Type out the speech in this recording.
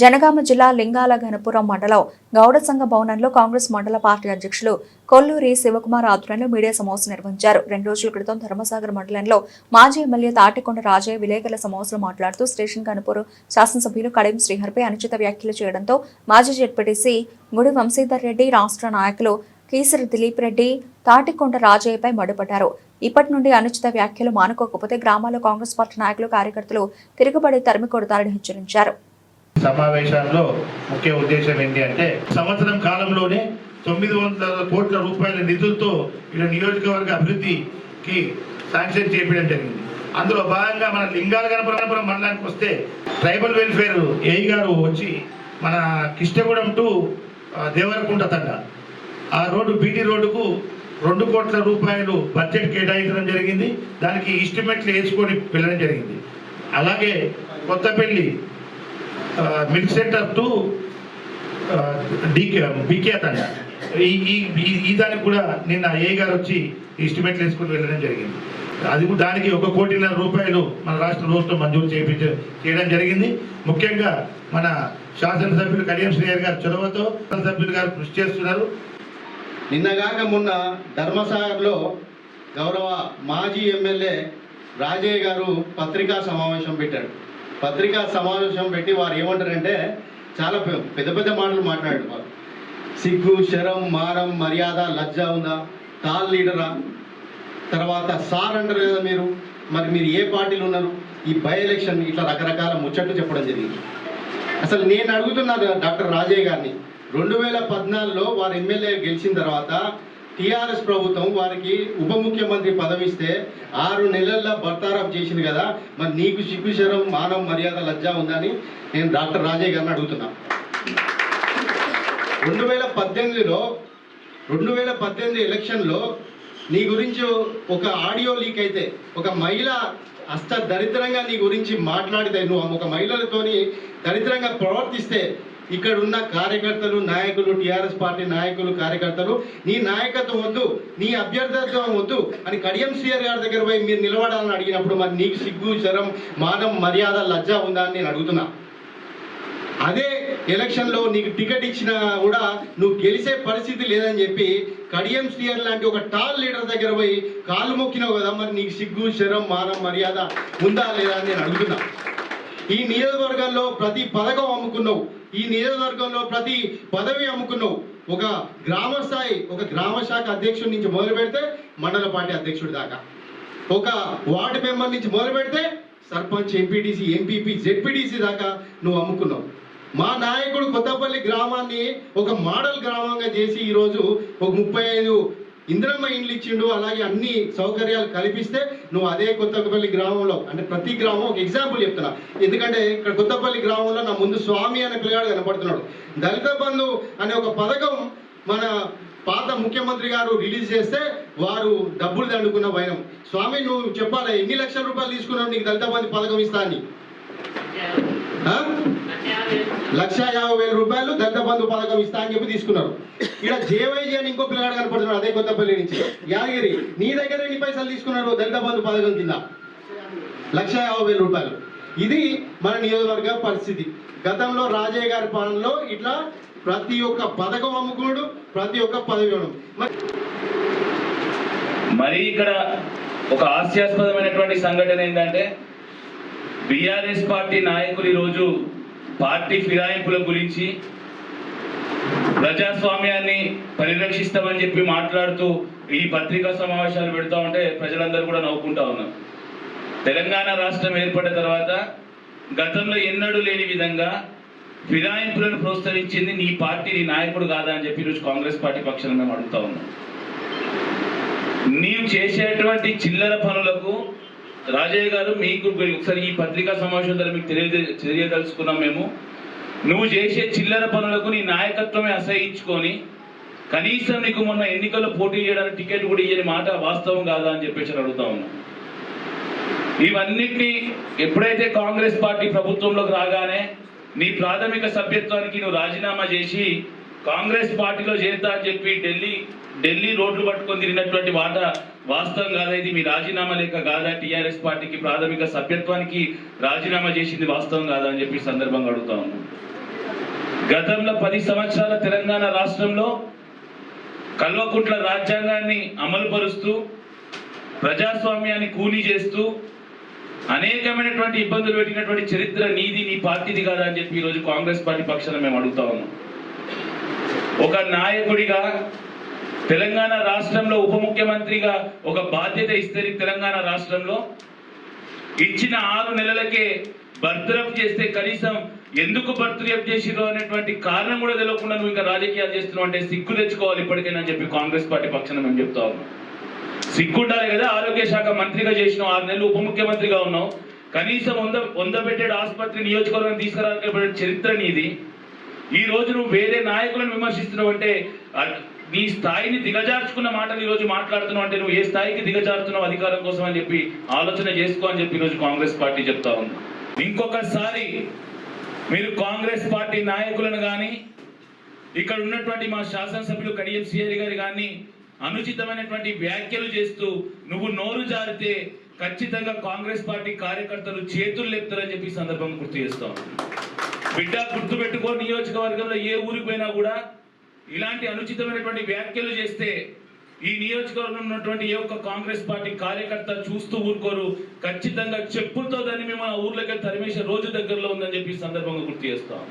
జనగామ జిల్లా లింగాల గణపురం మండలం గౌడ సంఘ భవనంలో కాంగ్రెస్ మండల పార్టీ అధ్యక్షులు కొల్లూరి శివకుమార్ ఆధ్వర్యంలో మీడియా సమావేశం నిర్వహించారు. రెండు రోజుల క్రితం ధర్మసాగర్ మండలంలో మాజీ ఎమ్మెల్యే తాటికొండ రాజయ్య విలేకరుల సమావేశంలో మాట్లాడుతూ స్టేషన్ గణపురం శాసనసభ్యులు కడియం శ్రీహర్పై అనుచిత వ్యాఖ్యలు చేయడంతో మాజీ జడ్పీటీసీ గుడి వంశీధర్ రెడ్డి రాష్ట్ర నాయకులు కీసరి దిలీప్ రెడ్డి తాటికొండ రాజయ్యపై మండిపడ్డారు. ఇప్పటి నుండి అనుచిత వ్యాఖ్యలు మానుకోకపోతే గ్రామాల్లో కాంగ్రెస్ పార్టీ నాయకులు కార్యకర్తలు తిరుగుబడి తరిమి కొడతారని హెచ్చరించారు. సమావేశంలో ముఖ్య ఉద్దేశం ఏంటి అంటే సంవత్సరం కాలంలోనే తొమ్మిది వందల కోట్ల రూపాయల నిధులతో ఇక్కడ నియోజకవర్గ అభివృద్ధికి శాంక్షన్ చేయడం జరిగింది. అందులో భాగంగా మన లింగాల గణపురం మండలానికి వస్తే ట్రైబల్ వెల్ఫేర్ ఏఈ గారు వచ్చి మన కిష్టగూడెం టు దేవరకుంట తండ. ఆ రోడ్డు బీటీ రోడ్డుకు రెండు కోట్ల రూపాయలు బడ్జెట్ కేటాయించడం జరిగింది. దానికి ఇస్టిమేట్లు వేసుకొని వెళ్ళడం జరిగింది. అలాగే కొత్తపల్లి మిల్క్ సెంటర్ టు ఆ, డీకే బీకే తండ ఈ ఈ దానికి కూడా నిన్న ఏ గారు వచ్చి ఎస్టిమేట్లు వేసుకుని వెళ్ళడం జరిగింది. అది కూడా దానికి ఒక కోటిన్నర రూపాయలు మన రాష్ట్ర ప్రభుత్వం మంజూరు చేయించ చేయడం జరిగింది. ముఖ్యంగా మన శాసనసభ్యులు కడియం శ్రీహరి గారి చొరవతో శాసనసభ్యులు గారు కృషి చేస్తున్నారు. నిన్నగాక మొన్న ధర్మసాగర్లో గౌరవ మాజీ ఎమ్మెల్యే రాజయ్య గారు పత్రికా సమావేశం పెట్టాడు పత్రికా సమావేశం పెట్టి వారు ఏమంటారంటే చాలా పెద్ద పెద్ద మాటలు మాట్లాడారు వారు. సిగ్గు శరం మారం మర్యాద లజ్జ ఉందా? తాల్ లీడరా? తర్వాత సార్ అంటారు కదా మీరు మరి మీరు ఏ పార్టీలు ఉన్నారు? ఈ బై ఎలక్షన్ ఇట్లా రకరకాల ముచ్చట్లు చెప్పడం జరిగింది. అసలు నేను అడుగుతున్నాను డాక్టర్ రాజయ్య గారిని రెండు వేల పద్నాలుగులో వారు ఎమ్మెల్యే గెలిచిన తర్వాత టిఆర్ఎస్ ప్రభుత్వం వారికి ఉప ముఖ్యమంత్రి పదవి ఇస్తే ఆరు నెలల్లో బర్తారఫ్ చేసింది కదా. మరి నీకు సిగ్గుశరం మానవ మర్యాద లజ్జ ఉందని నేను డాక్టర్ రాజయ్య గారిని అడుగుతున్నా. రెండు వేల పద్దెనిమిదిలో రెండు వేల పద్దెనిమిది ఎలక్షన్లో నీ గురించి ఒక ఆడియో లీక్ అయితే ఒక మహిళ అష్ట దరిద్రంగా నీ గురించి మాట్లాడితే నువ్వు ఒక మహిళలతోని దరిద్రంగా ప్రవర్తిస్తే ఇక్కడ ఉన్న కార్యకర్తలు నాయకులు టిఆర్ఎస్ పార్టీ నాయకులు కార్యకర్తలు నీ నాయకత్వం వద్దు నీ అభ్యర్థత్వం వద్దు అని కడియం సీఆర్ గారి దగ్గర పోయి మీరు నిలబడాలని అడిగినప్పుడు మరి నీకు సిగ్గు శరం మానం మర్యాద లజ్జ ఉందా అని నేను అడుగుతున్నా. అదే ఎలక్షన్లో నీకు టికెట్ ఇచ్చినా కూడా నువ్వు గెలిచే పరిస్థితి లేదని చెప్పి కడియం శ్రీయర్ లాంటి ఒక టాల్ లీడర్ దగ్గర పోయి కాలు మొక్కినావు కదా మరి నీకు సిగ్గు శరం మానం మర్యాద ఉందా లేదా అని నేను అడుగుతున్నా. ఈ నియోజకవర్గంలో ప్రతి పథకం అమ్ముకున్నావు. ఈ నియోజకవర్గంలో ప్రతి పదవి అమ్ముకున్నావు. ఒక గ్రామ స్థాయి ఒక గ్రామ శాఖ అధ్యక్షుడి నుంచి మొదలు పెడితే మండల పార్టీ అధ్యక్షుడి దాకా. ఒక వార్డు మెంబర్ నుంచి మొదలు పెడితే సర్పంచ్ ఎంపీటీసీ ఎంపీపీ జెడ్పీటీసీ దాకా నువ్వు అమ్ముకున్నావు. మా నాయకుడు కొత్తపల్లి గ్రామాన్ని ఒక మోడల్ గ్రామంగా చేసి ఈరోజు ఒక ముప్పై ఐదు ఇంద్రమ్మ ఇండ్లు ఇచ్చిండు అలాగే అన్ని సౌకర్యాలు కల్పిస్తే నువ్వు అదే కొత్తపల్లి గ్రామంలో అంటే ప్రతి గ్రామం ఒక ఎగ్జాంపుల్ చెప్తున్నా. ఎందుకంటే ఇక్కడ కొత్తపల్లి గ్రామంలో నా ముందు స్వామి అనే పిల్లగాడు కనపడుతున్నాడు. దళిత బంధు అనే ఒక పథకం మన పాత ముఖ్యమంత్రి గారు రిలీజ్ చేస్తే వారు డబ్బులు దండుకున్న వైనం స్వామి నువ్వు చెప్పాలి ఎన్ని లక్షల రూపాయలు తీసుకున్నావు నీకు దళిత బంధు పథకం ఇస్తా అని? లక్ష యాభై వేల రూపాయలు దళిత బంధు పథకం ఇస్తా అని చెప్పి తీసుకున్నారు. ఇక్కడ జేవైజీ అని ఇంకో పిల్లగాడు కనపడుతున్నాడు అదే కొత్తపల్లి నుంచి. యాదగిరి నీ దగ్గర ఎన్ని పైసలు తీసుకున్నాడు దళిత బంధు పథకం కింద? లక్ష యాభై వేల రూపాయలు. ఇది మన నియోజకవర్గ పరిస్థితి. గతంలో రాజయ్య గారి పాలనలో ఇట్లా ప్రతి ఒక్క పథకం అమ్ముకున్నాడు ప్రతి ఒక్క పదవి మరి ఇక్కడ ఒక హాస్యాస్పదమైనటువంటి సంఘటన ఏంటంటే బీఆర్ఎస్ పార్టీ నాయకులు ఈరోజు పార్టీ ఫిరాయింపుల గురించి ప్రజాస్వామ్యాన్ని పరిరక్షిస్తామని చెప్పి మాట్లాడుతూ ఈ పత్రికా సమావేశాలు పెడతా ఉంటే ప్రజలందరూ కూడా నవ్వుకుంటా ఉన్నారు. తెలంగాణ రాష్ట్రం ఏర్పడిన తర్వాత గతంలో ఎన్నడూ లేని విధంగా ఫిరాయింపులను ప్రోత్సహించింది నీ పార్టీ నీ నాయకుడు కాదా అని చెప్పి ఈరోజు కాంగ్రెస్ పార్టీ పక్షాన్ని మేము అడుగుతా ఉన్నాం. నీవు చేసేటువంటి చిల్లర పనులకు రాజయ్య గారు మీకు ఒకసారి ఈ పత్రికా సమావేశం ద్వారా మీకు తెలియ తెలియదలుచుకున్నాం మేము. నువ్వు చేసే చిల్లర పనులకు నీ నాయకత్వమే అసహించుకొని కనీసం నీకు మొన్న ఎన్నికల్లో పోటీ చేయడానికి టికెట్ కూడా ఇయ్యని మాట వాస్తవం కాదా అని చెప్పేసి అడుగుతా ఉన్నా. ఇవన్నిటినీ ఎప్పుడైతే కాంగ్రెస్ పార్టీ ప్రభుత్వంలోకి రాగానే నీ ప్రాథమిక సభ్యత్వానికి నువ్వు రాజీనామా చేసి కాంగ్రెస్ పార్టీలో చేరుతా అని చెప్పి ఢిల్లీ ఢిల్లీ రోడ్లు పట్టుకొని తిరిగినటువంటి మాట వాస్తవం కాదా? ఇది మీ రాజీనామా లేక కాదా? టీఆర్ఎస్ పార్టీకి ప్రాథమిక సభ్యత్వానికి రాజీనామా చేసింది వాస్తవం కాదా అని చెప్పి సందర్భంగా అడుగుతా ఉన్నాను గతంలో పది సంవత్సరాల తెలంగాణ రాష్ట్రంలో కల్వకుంట్ల రాజ్యాంగాన్ని అమలుపరుస్తూ ప్రజాస్వామ్యాన్ని కూలీ చేస్తూ అనేకమైనటువంటి ఇబ్బందులు పెట్టినటువంటి చరిత్ర నీది నీ పార్టీది కాదా అని చెప్పి ఈరోజు కాంగ్రెస్ పార్టీ పక్షాన మేము అడుగుతా ఉన్నాం. ఒక నాయకుడిగా తెలంగాణ రాష్ట్రంలో ఉప ముఖ్యమంత్రిగా ఒక బాధ్యత ఇస్తే తెలంగాణ రాష్ట్రంలో. ఇచ్చిన ఆరు నెలలకే బర్త్రఫ్ చేస్తే కనీసం ఎందుకు బర్త్రఫ్ చేసిరో అనేటువంటి కారణం కూడా తెలియకుండా నువ్వు ఇంకా రాజకీయాలు చేస్తున్నావు అంటే సిగ్గు తెచ్చుకోవాలి ఇప్పటికైనా అని చెప్పి కాంగ్రెస్ పార్టీ పక్షాన మేము చెప్తా ఉన్నాం. సిగ్గుండాలి కదా ఆరోగ్య శాఖ మంత్రిగా చేసినావు ఆరు నెలలు ఉప ముఖ్యమంత్రిగా ఉన్నావు. కనీసం వంద వంద పెట్టేడు ఆసుపత్రి నియోజకవర్గం తీసుకురావాలనే చరిత్ర నీది. ఈ రోజు నువ్వు వేరే నాయకులను విమర్శిస్తున్నావు అంటే నీ స్థాయిని దిగజార్చుకున్న మాటలు ఈ రోజు మాట్లాడుతున్నావు అంటే నువ్వు ఏ స్థాయికి దిగజారుతున్నావు అధికారం కోసం అని చెప్పి ఆలోచన చేసుకో అని చెప్పి ఈరోజు కాంగ్రెస్ పార్టీ చెప్తా ఉంది. ఇంకొకసారి మీరు కాంగ్రెస్ పార్టీ నాయకులను కానీ ఇక్కడ ఉన్నటువంటి మా శాసనసభ్యులు కడియం సిఆర్ గారు కానీ అనుచితమైనటువంటి వ్యాఖ్యలు చేస్తూ నువ్వు నోరు జారితే ఖచ్చితంగా కాంగ్రెస్ పార్టీ కార్యకర్తలు చేతులు లేపుతారని చెప్పి సందర్భం గుర్తు చేస్తాం బిడ్డ గుర్తు పెట్టుకో నియోజకవర్గంలో ఏ ఊరికి పోయినా కూడా ఇలాంటి అనుచితమైనటువంటి వ్యాఖ్యలు చేస్తే ఈ నియోజకవర్గం ఉన్నటువంటి ఏ ఒక్క కాంగ్రెస్ పార్టీ కార్యకర్త చూస్తూ ఊరుకోరు. ఖచ్చితంగా చెప్పులతో దాన్ని మేము ఆ ఊర్లోకి తరిమేసే రోజు దగ్గరలో ఉందని చెప్పి సందర్భంగా గుర్తు చేస్తాం